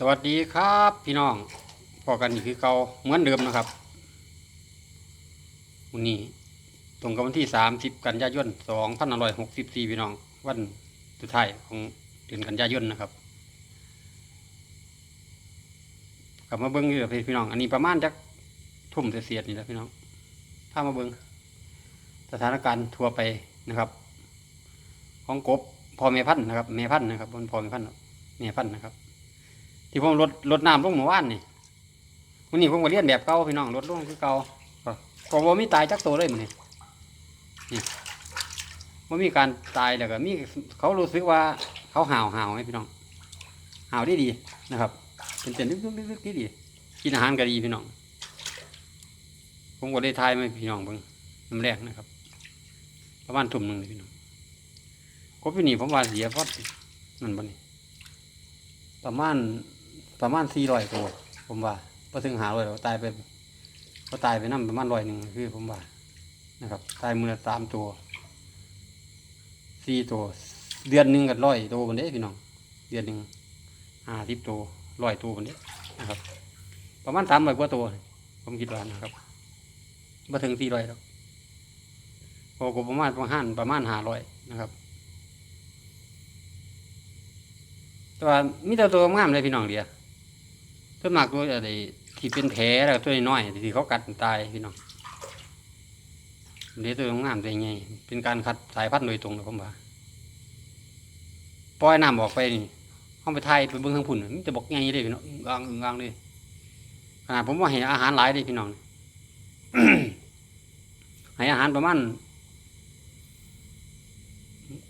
สวัสดีครับพี่น้องพอกันนี่คือเก่าเหมือนเดิมนะครับวันนี้ตรงกับวันที่สามสิบกันยายนสองพันร้อยหกสิบสี่พี่น้อง วันสุดท้ายของเดือนกันยายนนะครับ กลับมาเบิ้งนี่แหละพี่น้อง อันนี้ประมาณจักทุ่มเสียดนี่แหละพี่น้อง ถ้ามาเบิ้งสถานการณ์ทั่วไปนะครับ ของกบพอเมพันธ์นะครับเมพันธ์นะครับบนพอเมพันธ์เมพันธ์นะครับ ที่ผมลดลดน้ำลงเมื่อวานนี่วันนี้ผมก็เรียนแบบเก่าพี่น้องลดลงคือเก่าก็ก็บ่มีตายจักโตเลยมันนี่นี่บ่มีการตายแล้วก็มีเขารู้สึกว่าเขาห่าวห่าวไหมพี่น้องห่าวได้ดีนะครับเป็นเต้นลึกๆลึกๆที่ดีกินอาหารก็ดีพี่น้อง ผมก็ได้ทายมาให้พี่น้องเบิ่งน้ำแรกนะครับประมาณทุ่มหนึ่งพี่น้องก็พี่นี่ผมว่าเสียเพราะนั่นบ่นี่ประมาณ ประมาณสี่ร้อยตัวผมว่าพอถึงหาร้อยเราตายไปก็ตายไปนั่ประมาณร้อยหนึ่งคือผมว่านะครับ ตายมือสามตัวสี่ตัว เดือนหนึ่งกับร้อยตัวบนเด้พี่น้อง เดือนหนึ่งห้าสิบตัวร้อยตัวบนเด้นะครับ ประมาณสามร้อยกว่าตัว ผมคิดว่านะครับมาถึงสี่ร้อยแล้วโอ้ก็ประมาณประมาณประมาณห้าร้อยนะครับแต่ว่ามีแต่ตัวงามเลยพี่น้องเดียว ต้นมากตัวอะไรที่เป็นแผลแล้วตัวน้อยที่เขากัดตายพี่น้องเดี๋ยวตัวงามตัวใหญ่เป็นการคัดสายพันธุ์โดยตรงเลยผมว่าปล่อยน้ำออกไปนี่ห้องไปไทยไปเบิ้องข้างพุ่นมันจะบอกใหญ่เลยพี่น้องอึ่งอ่างอึ่งอ่างเลยขนาดผมว่าให้อาหารหลายเลยพี่น้องให้อาหารประมาณ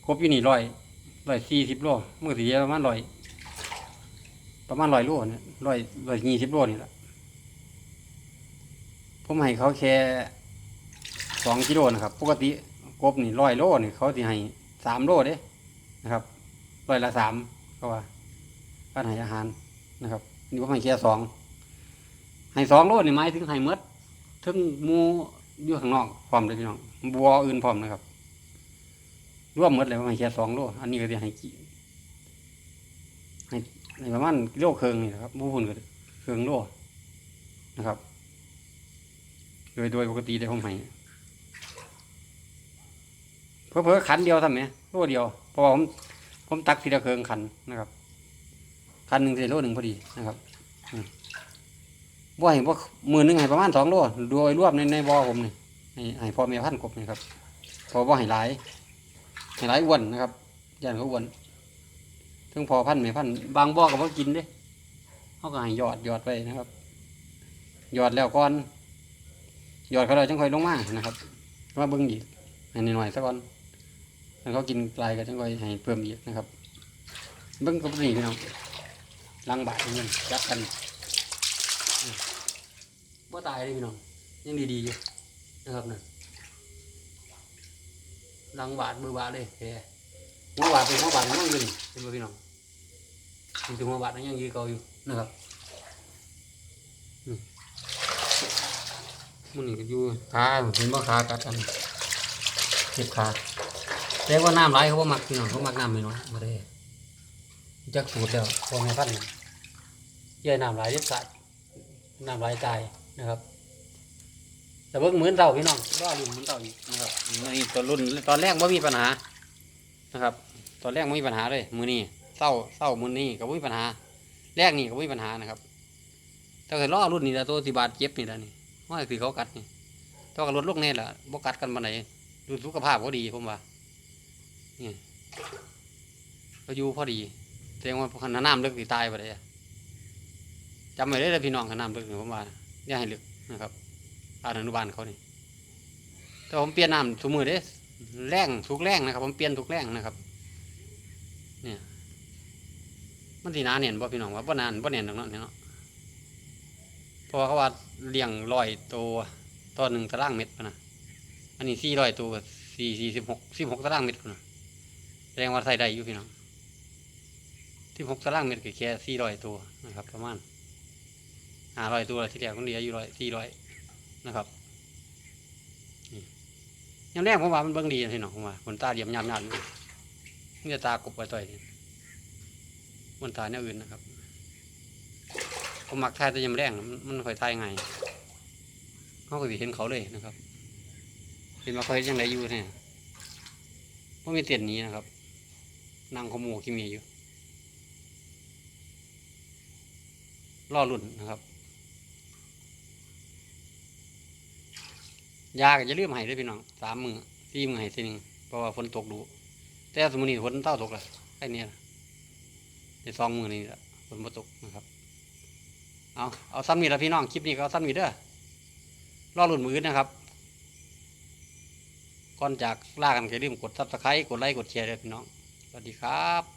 ครบอยู่นี่ร้อยร้อยสี่สิบโลเมื่อสี่ประมาณร้อย ประมาณร้อยโลเนี่ยร้อยร้อยยี่สิบโลนี่แหละผมให้เขาแค่สองกิโลนะครับ ปกติกบนี่ร้อยโลนี่เขาจะให้สามโลเด้นะครับร้อยละสามเขาว่าการให้อาหารนะครับนี่ผมให้แค่สองให้สองโลนี่หมายถึงให้หมดถึงมูอยู่ข้างนอกพร้อมเลยพี่น้องบัวอื่นพร้อมนะครับรวมหมดเลยผมให้แค่สองโลอันนี้ก็จะให้กี่ในประมาณกิโลครึ่งนี่นะครับผู้พุ่นก็ครึ่งโลนะครับ โดยโดยปกติได้ผมให้เพื่อเพื่อขันเดียวทำไหมโลเดียวเพราะว่าผมผมตักทีละเคืองขันนะครับขันหนึ่งเศษโลหนึ่งพอดีนะครับอืมบ่ให้บ่มือหนึงให้ประมาณสองโลโดยรวบในในบ่อผมนี่ให้ให้พ่อแม่พันกบนี่ครับพอบ่ให้หลายให้หลายอ้วนนะครับย่านเขาอ้วน ถึงพอพันธุ์ไม่พันธุ์บางบ่อก็บ่กินเด้เขาก็ให้หยอดหยอดไปนะครับหยอดแล้วก่อนหยอดเขาเราจังค่อยลงมานะครับมาเบิ่งอีกให้หน่อยๆซะก่อนแล้วเขากินปลายก็จังค่อยให้เพิ่มอีกนะครับ เบิ่งกับนี่พี่น้องล้างบาทเงินจับกันบ่ตายเลยพี่น้องยังดีๆอยู่นะครับนั่นล้างบาทมือบาทเลยแหมหัวบาดเป็นหัวบาดมันยังอยู่นี่เป็นบ่พี่น้อง นี่คือหัวบาดมันยังยืนเก่าอยู่นะครับอืมมันนี่ก็อยู่ขาเห็นบ่ขากัดกันเจ็บขาแต่ว่าน้ำไหลเขาบ่มักพี่น้องเขามักน้ำไม่น้อยบ่ได้จักสูตรแล้วพอแม่พันธุ์เย่น้ำไหลเด็ดขาดน้ำไหลตายนะครับ แต่เบิ่งเหมือนเต่าพี่น้องรอรุ่นเหมือนเต่าอีกนะครับนี่ตัวรุ่นตอนแรกว่มีปัญหานะครับ ตอนแรกไม่มีปัญหาเลยมือนี้ เศร้าเศร้ามือนี้ก็ไม่มีปัญหา แรกนี่ก็ไม่มีปัญหานะครับถ้าเกิดล้อรุ่นนี้ละตัวสิบาทเจ็บนี่ละนี่ว่าคือเขากัดนี่ถ้ากับรถลูกเนี่ยละบ่กัดกันมาไหนดูสุขภาพเขาดีผมว่านี่ก็อยู่พอดีแสดงว่าขันน้ำลึกสิตายไปเลยจำไว้ได้เลยพี่น้องขันน้ำลึกนี่ผมว่าอย่าให้ลึกนะครับอาอนุบาลเขานี่แต่ผมเปลี่ยนน้ำสมือเด้แรงทุกแรงนะครับ ผมเปลี่ยนทุกแรงนะครับ เนี่ย มันสีนาเนียนบ่พี่น้องว่าบ่นานบ่เนียนตรงนั้นเนาะเพราะว่าเขาว่าเลี้ยงร้อยตัวต่อหนึ่งตารางเมตรนะอันนี้สี่ร้อยตัวสี่สี่สิบหกสิบหกตารางเมตรนะแสดงว่าใส่ได้อยู่พี่น้องสิบหกตารางเมตรก็แค่สี่ร้อยตัวนะครับ ประมาณห้าร้อยตัวที่แรกคนเดียวอยู่ร้อยสี่ร้อยนะครับยามแรกผมว่ามันเบิ่งดีนะพี่น้องผมว่าคนตาเดียมยามยามนี่มีแต่ตากบไว้ต่อย มันตายแนวอื่นนะครับผมมักทายแต่ยามแรงมันมันค่อยทายไงเขาก็สิเห็นเขาเลยนะครับเห็นมาเขาเฮ็ดยังไงอยู่เนี่ยว่ามีเตียนนี้นะครับนั่งขโมยขี้เมียอยู่รอรุ่นนะครับยาก็จะเลื่อมให้ด้วยพี่น้องสามมือสี่มือให้ทีนึงเพราะว่าฝนตกดูแต่สมมติฝนเต้าตกละแค่นี้ละ ในซองมือนี่แหละฝนบ่ตกนะครับ เอาเอาซ้นมีแล้วพี่น้องคลิปนี้ก็สั้นมีเด้อรอหลุดมือนนะครับก่อนจากลากันอย่าลืมกดซับสไครต์กดไลค์กดแชร์ด้วยพี่น้อง สวัสดีครับ